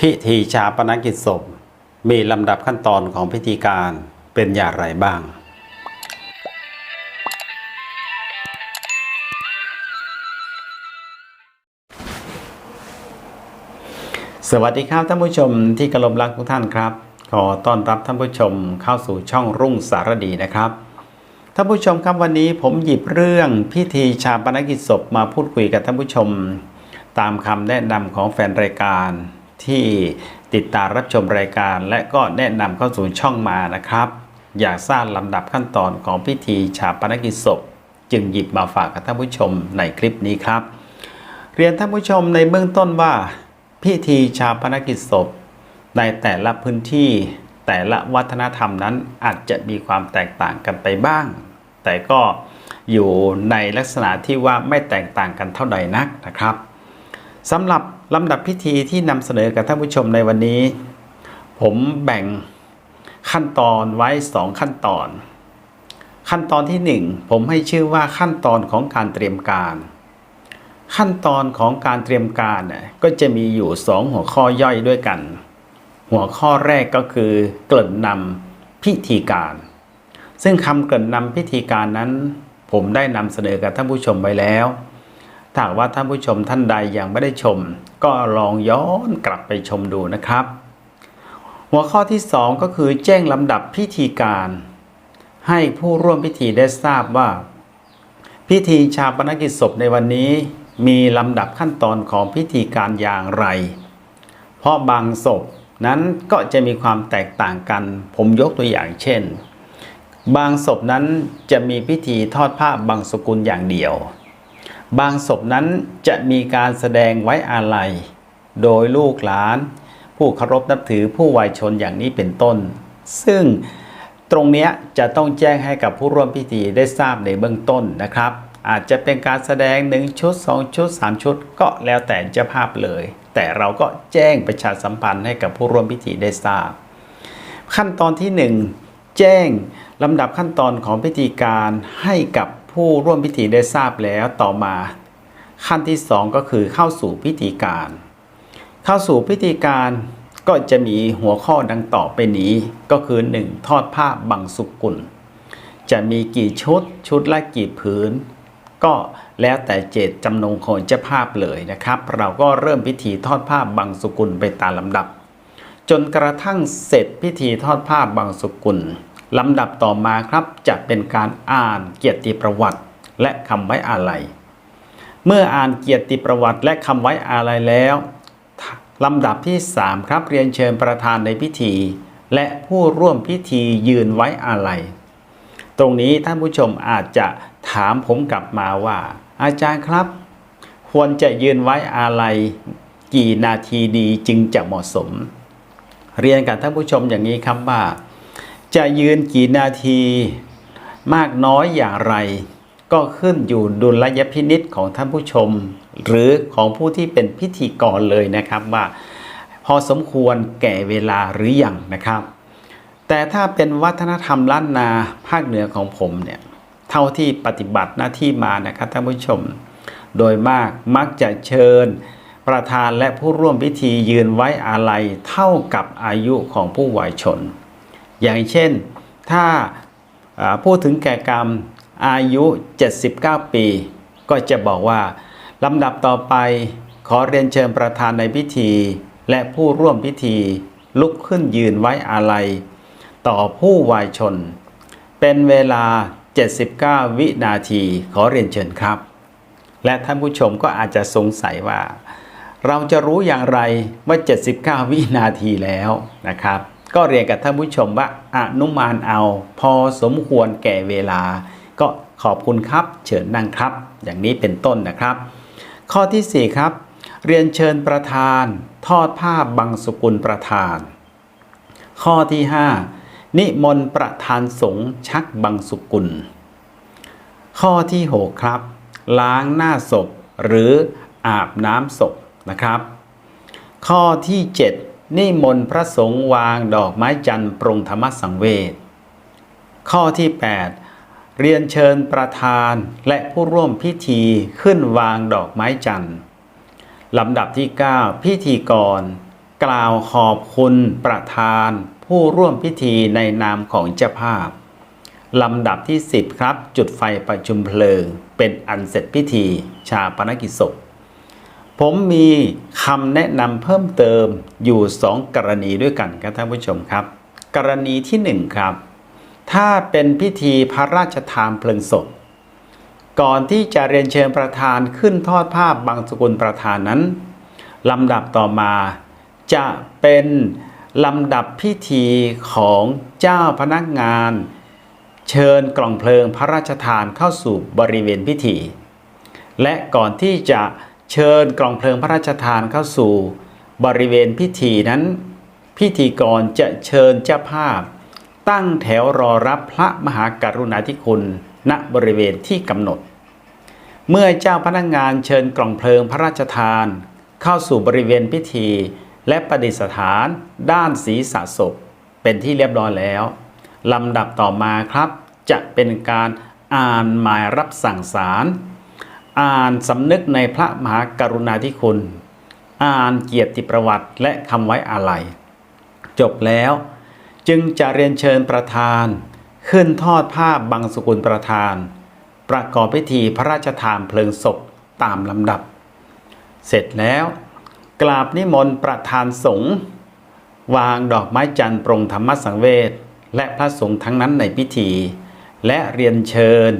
พิธีชาปนกิจศพ มีลำดับขั้นตอนของพิธีการเป็นอย่างไรบ้าง สวัสดีครับท่านผู้ชมที่กระลมรักทุกท่านครับ ขอต้อนรับท่านผู้ชมเข้าสู่ช่องรุ่งสารดีนะครับท่านผู้ชมครับวันนี้ผมหยิบเรื่องพิธีชาปนกิจศพมาพูดคุยกับท่านผู้ชม ตามคำแนะนำของแฟนรายการ ที่ติดตามรับชมรายการ และก็แนะนำเข้าสู่ช่องมานะครับ อยากทราบลำดับขั้นตอนของพิธีชาปนกิจศพ จึงหยิบมาฝากกับท่านผู้ชมในคลิปนี้ครับ เรียนท่านผู้ชมในเบื้องต้นว่า พิธีชาปนกิจศพ ในแต่ละพื้นที่แต่ละวัฒนธรรมนั้นอาจจะมีความแตกต่างกันไปบ้าง แต่ก็อยู่ในลักษณะที่ว่าไม่แตกต่างกันเท่าใดนักนะครับสำหรับ ลำดับพิธีที่นำเสนอกับท่านผู้ชมในวันนี้ ผมแบ่งขั้นตอนไว้ 2 ขั้นตอน ขั้นตอนที่ 1 ผมให้ชื่อว่าขั้นตอนของการเตรียมการ ขั้นตอนของการเตรียมการก็จะมีอยู่ 2 หัวข้อย่อยด้วยกัน หัวข้อแรกก็คือเกริ่นนำพิธีการ ซึ่งคำเกริ่นนำพิธีการนั้น ผมได้นำเสนอกับท่านผู้ชมไว้แล้วถ้าหากว่าท่านผู้ชมท่านใดยังไม่ได้ชม ก็ลองย้อนกลับไปชมดูนะครับ หัวข้อที่ 2 ก็คือแจ้งลำดับพิธีการ ให้ผู้ร่วมพิธีได้ทราบว่า พิธีชาปนกิจศพในวันนี้มีลำดับขั้นตอนของพิธีการอย่างไร เพราะบางศพนั้นก็จะมีความแตกต่างกัน ผมยกตัวอย่างเช่น บางศพนั้นจะมีพิธีทอดผ้าบางสกุลอย่างเดียว บางศพนั้นจะมีการแสดงไว้อาลัย โดยลูกหลาน ผู้เคารพนับถือผู้วัยชนอย่างนี้เป็นต้น ซึ่งตรงเนี้ยจะต้องแจ้งให้กับผู้ร่วมพิธีได้ทราบในเบื้องต้นนะครับ อาจจะเป็นการแสดง 1 ชุด 2 ชุด 3 ชุด ก็แล้วแต่เจ้าภาพเลย แต่เราก็แจ้งประชาสัมพันธ์ให้กับผู้ร่วมพิธีได้ทราบ ขั้นตอนที่ 1 แจ้งลำดับขั้นตอนของพิธีการให้กับ ผู้ร่วมพิธีได้ทราบแล้วต่อมา ขั้นที่ 2 ก็คือเข้าสู่พิธีการ เข้าสู่พิธีการก็จะมีหัวข้อดังต่อไปนี้ก็คือ 1. ทอดผ้าบังสุกุล จะมีกี่ชุดชุดละกี่ผืน ก็แล้วแต่เจตจำนงของเจ้าภาพเลยนะครับ เราก็เริ่มพิธีทอดผ้าบังสุกุลไปตามลำดับ จนกระทั่งเสร็จพิธีทอดผ้าบังสุกุล ลำดับต่อมาครับจะเป็นการอ่านเกียรติประวัติและคำไว้อาลัย เมื่ออ่านเกียรติประวัติและคำไว้อาลัยแล้วลำดับที่ 3 ครับเรียนเชิญประธานในพิธี และผู้ร่วมพิธียืนไว้อาลัย ตรงนี้ท่านผู้ชมอาจจะถามผมกลับมาว่า อาจารย์ครับ ควรจะยืนไว้อาลัยกี่นาทีดีจึงจะเหมาะสม เรียนกับท่านผู้ชมอย่างนี้ครับว่า จะยืนกี่นาทีมากน้อยอย่างไร ก็ขึ้นอยู่ดุลยพินิษของท่านผู้ชม หรือของผู้ที่เป็นพิธีกรเลยนะครับว่าพอสมควรแก่เวลาหรืออยังนะครับ แต่ถ้าเป็นวัฒนธรรมล้านนาภาคเหนือของผมเนี่ยเท่าที่ปฏิบัติหน้าที่มานะครับท่านผู้ชม โดยมากมักจะเชิญ ประธานและผู้ร่วมพิธียืนไว้อาลัยเท่ากับอายุของผู้วัยชน อย่างเช่นถ้าพูดถึงแก่กรรมอายุ 79 ปี ก็จะบอกว่าลำดับต่อไปขอเรียนเชิญประธานในพิธี และผู้ร่วมพิธี ลุกขึ้นยืนไว้อาลัย ต่อผู้วายชน เป็นเวลา 79 วินาที ขอเรียนเชิญครับ และท่านผู้ชมก็อาจจะสงสัยว่า เราจะรู้อย่างไรว่า 79 วินาทีแล้วนะครับ ก็เรียนกับท่านผู้ชมว่าอนุมานเอาพอสมควรแก่เวลา ก็ขอบคุณครับ เชิญนั่งครับ อย่างนี้เป็นต้นนะครับ ข้อทีสี่ 4 ครับ เรียนเชิญประธาน ทอดผ้าบังสุกุลประธาน ข้อที่ 5 นิมนต์ประธานสงฆ์ชักบังสุกุล ข้อที่ 6 ครับ ล้างหน้าศพหรืออาบน้ำศพนะครับ ข้อที่ 7 นิมนต์พระสงฆ์วางดอกไม้จันทร์ปรงธรรมสังเวชข้อที่ 8 เรียนเชิญประธานและผู้ร่วมพิธีขึ้นวางดอกไม้จันทร์ลำดับที่ 9 พิธีกร กล่าวขอบคุณประธาน ผู้ร่วมพิธีในนามของเจ้าภาพลำดับที่ 10 ครับ จุดไฟประชุมเพลิง เป็นอันเสร็จพิธี ชาปนกิจศพ ผมมีคำแนะนำเพิ่มเติมอยู่ 2 กรณีด้วยกันครับท่านผู้ชมครับ กรณีที่ 1 ครับ ถ้าเป็นพิธีพระราชทานเพลิงศพก่อนที่จะเรียนเชิญประธานขึ้นทอดภาพบางสกุลประธานนั้นลำดับต่อมาจะเป็นลำดับพิธีของเจ้าพนักงาน เชิญกล่องเพลิงพระราชทานเข้าสู่บริเวณพิธี และก่อนที่จะ เชิญกล่องเพลิงพระราชทานเข้าสู่บริเวณพิธีนั้น พิธีกรจะเชิญเจ้าภาพ ตั้งแถวรอรับพระมหากรุณาธิคุณณบริเวณที่กำหนด เมื่อเจ้าพนักงานเชิญกล่องเพลิงพระราชทาน เข้าสู่บริเวณพิธี และประดิษฐานด้านศีรษะศพเป็นที่เรียบร้อยแล้วลำดับต่อมาครับ จะเป็นการอ่านหมายรับสั่งสาร อ่านสำนึกในพระมหากรุณาธิคุณ อ่านเกียรติประวัติและคำไว้อาลัย จบแล้วจึงจะเรียนเชิญประธาน ขึ้นทอดผ้าบังสกุลประธาน ประกอบพิธีพระราชทานเพลิงศพตามลำดับ เสร็จแล้วกราบนิมนต์ประธานสงฆ์วางดอกไม้จันทร์ปรงธรรมสังเวชและพระสงฆ์ทั้งนั้นในพิธี และเรียนเชิญ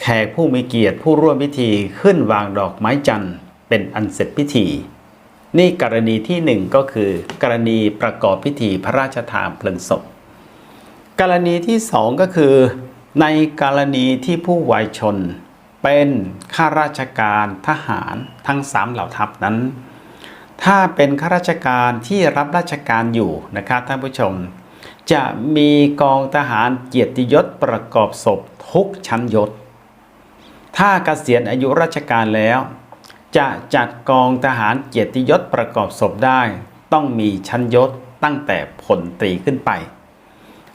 แขกผู้มีเกียรติผู้ร่วมพิธีขึ้นวางดอกไม้จันทร์เป็นอันเสร็จพิธี นี่กรณีที่หนึ่งก็คือ กรณีประกอบพิธีพระราชทานเพลิงศพ กรณีที่สองก็คือ ในกรณีที่ผู้วัยชน เป็นข้าราชการทหารทั้งสามเหล่าทัพนั้น ถ้าเป็นข้าราชการที่รับราชการอยู่นะครับท่านผู้ชม จะมีกองทหารเกียรติยศประกอบศพทุกชั้นยศ ถ้าเกษียณอายุราชการแล้ว จะจัดกองทหารเกียรติยศประกอบศพได้ ต้องมีชั้นยศตั้งแต่พลตรีขึ้นไป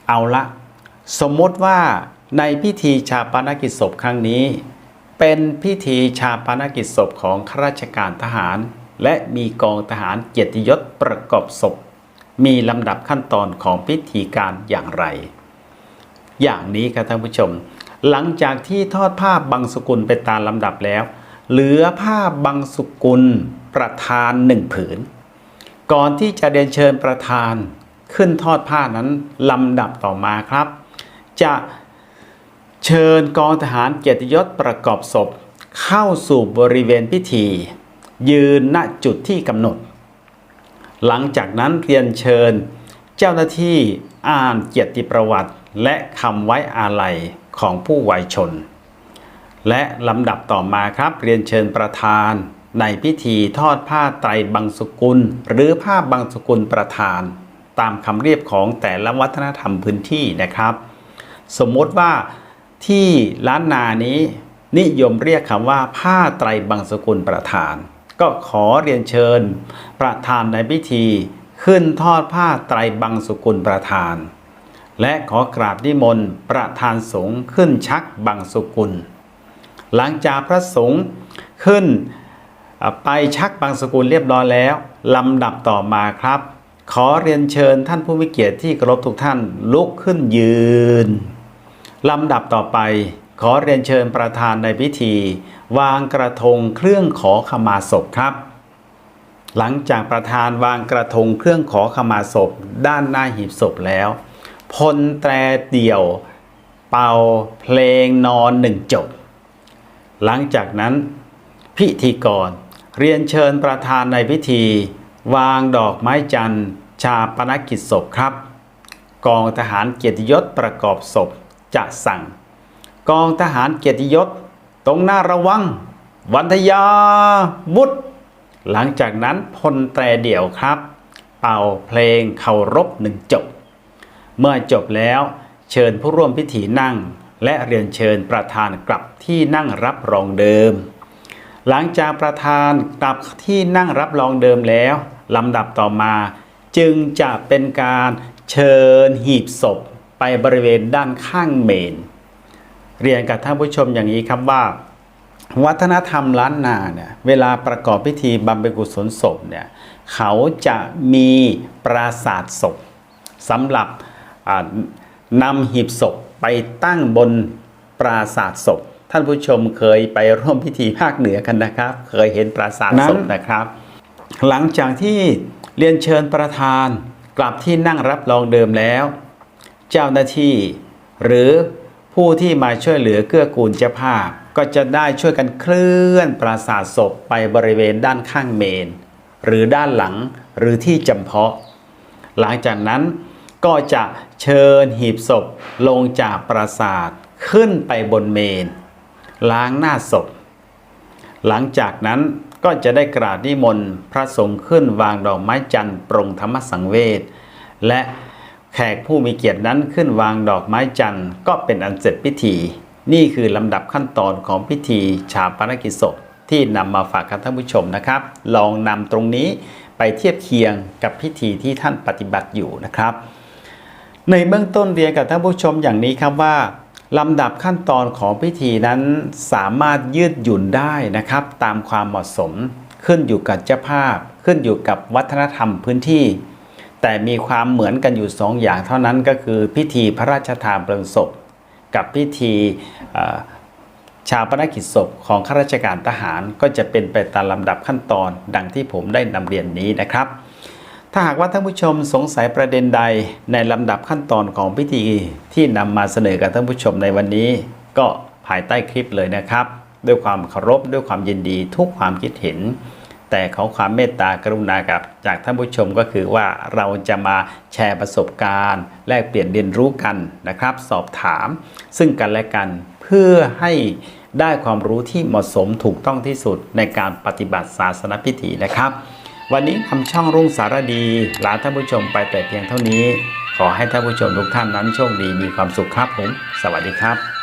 เอาละ สมมติว่าในพิธีชาปนกิจศพครั้งนี้ เป็นพิธีชาปนกิจศพของข้าราชการทหาร และมีกองทหารเกียรติยศประกอบศพ มีลำดับขั้นตอนของพิธีการอย่างไร อย่างนี้ครับท่านผู้ชม หลังจากที่ทอดผ้าบังสุกุลไปตามลำดับแล้ว เหลือผ้าบังสุกุลประธานหนึ่งผืน ก่อนที่จะเรียนเชิญประธานขึ้นทอดผ้านั้นลำดับต่อมาครับ จะเชิญกองทหารเกียรติยศประกอบศพ เข้าสู่บริเวณพิธี ยืนณจุดที่กำหนด หลังจากนั้นเรียนเชิญ เจ้าหน้าที่อ่านเกียรติประวัติและคำไว้อาลัย ของผู้วัยชน และลำดับต่อมาครับเรียนเชิญประธาน ในพิธีทอดผ้าไตรบังสุกุล หรือผ้าบังสุกุลประธาน ตามคำเรียกของแต่ละวัฒนธรรมพื้นที่นะครับ สมมติว่าที่ล้านนานี้นิยมเรียกคำว่าผ้าไตรบังสกุลประธาน ก็ขอเรียนเชิญ ประธานในพิธี ขึ้นทอดผ้าไตรบังสุกุลประธาน และขอกราบนิมนต์ประธานสงฆ์ขึ้นชักบังสุกุล หลังจากพระสงฆ์ขึ้นไปชักบังสกุลเรียบร้อยแล้วลำดับต่อมาครับ ขอเรียนเชิญท่านผู้มีเกียรติที่เคารพทุกท่านลุกขึ้นยืนลำดับต่อไป ขอเรียนเชิญประธานในพิธี วางกระทงเครื่องขอขมาศพครับ หลังจากประธานวางกระทงเครื่องขอขมาศพ ด้านหน้าหีบศพแล้ว พลแตรเดี่ยว เป่าเพลงนอนหนึ่งจบ หลังจากนั้น พิธีกรเรียนเชิญประธานในพิธี วางดอกไม้จันทร์ ชาปนกิจศพครับ กองทหารเกียรติยศประกอบศพจะสั่ง กองทหารเกียรติยศตรงหน้าระวัง วันทยาวุฒหลังจากนั้นพลแตรเดี่ยวครับ เป่าเพลงเคารพหนึ่งจบ เมื่อจบแล้วเชิญผู้ร่วมพิธีนั่ง และเรียนเชิญประธานกลับที่นั่งรับรองเดิม หลังจากประธานกลับที่นั่งรับรองเดิมแล้วลำดับต่อมา จึงจะเป็นการเชิญหีบศพไปบริเวณด้านข้างเมน เรียนกับท่านผู้ชมอย่างนี้ครับว่า วัฒนธรรมล้านนาเนี่ยเวลาประกอบพิธีบำเพ็ญกุศลศพเนี่ยเขาจะมีปราสาทศพสำหรับ นำหีบศพไปตั้งบนปราสาทศพ ท่านผู้ชมเคยไปร่วมพิธีภาคเหนือกันนะครับ เคยเห็นปราสาทศพนะครับ หลังจากที่เรียนเชิญประธานกลับที่นั่งรับรองเดิมแล้ว เจ้าหน้าที่ หรือผู้ที่มาช่วยเหลือเกื้อกูลเจ้าภาพ ก็จะได้ช่วยกันเคลื่อนปราสาทศพไปบริเวณด้านข้างเมน หรือด้านหลังหรือที่จำเพาะ หลังจากนั้น ก็จะเชิญหีบศพลงจากปราสาทขึ้นไปบนเมน ล้างหน้าศพ หลังจากนั้นก็จะได้กราบนิมนต์พระสงฆ์ขึ้นวางดอกไม้จันทร์ปรงธรรมสังเวชและแขกผู้มีเกียรตินั้นขึ้นวางดอกไม้จันทร์ก็เป็นอันเสร็จพิธี นี่คือลำดับขั้นตอนของพิธีชาปนกิจศพที่นำมาฝากกับท่านผู้ชมนะครับ ลองนำตรงนี้ไปเทียบเคียงกับพิธีที่ท่านปฏิบัติอยู่นะครับ ในเบื้องต้นเรียนกับท่านผู้ชมอย่างนี้ครับว่าลำดับขั้นตอนของพิธีนั้นสามารถยืดหยุ่นได้นะครับ ตามความเหมาะสมขึ้นอยู่กับเจ้าภาพ ขึ้นอยู่กับวัฒนธรรมพื้นที่ แต่มีความเหมือนกันอยู่สองอย่างเท่านั้นก็คือพิธีพระราชทานเพลิงศพ กับพิธีชาปนกิจศพของข้าราชการทหารก็จะเป็นไปตามลำดับขั้นตอนดังที่ผมได้นำเรียนนี้นะครับ ถ้าหากว่าท่านผู้ชมสงสัยประเด็นใดในลำดับขั้นตอนของพิธีที่นำมาเสนอกับท่านผู้ชมในวันนี้ ก็ภายใต้คลิปเลยนะครับ ด้วยความเคารพด้วยความยินดีทุกความคิดเห็น แต่ขอความเมตตากรุณากับจากท่านผู้ชมก็คือว่าเราจะมาแชร์ประสบการณ์ แลกเปลี่ยนเรียนรู้กันนะครับ สอบถาม ซึ่งกันและกันเพื่อให้ได้ความรู้ที่เหมาะสมถูกต้องที่สุดในการปฏิบัติศาสนพิธีนะครับ วันนี้ทำช่องรุ่งสารดีลาท่านผู้ชมไปแต่เพียงเท่านี้ ขอให้ท่านผู้ชมทุกท่านนั้นโชคดีมีความสุขครับผม สวัสดีครับ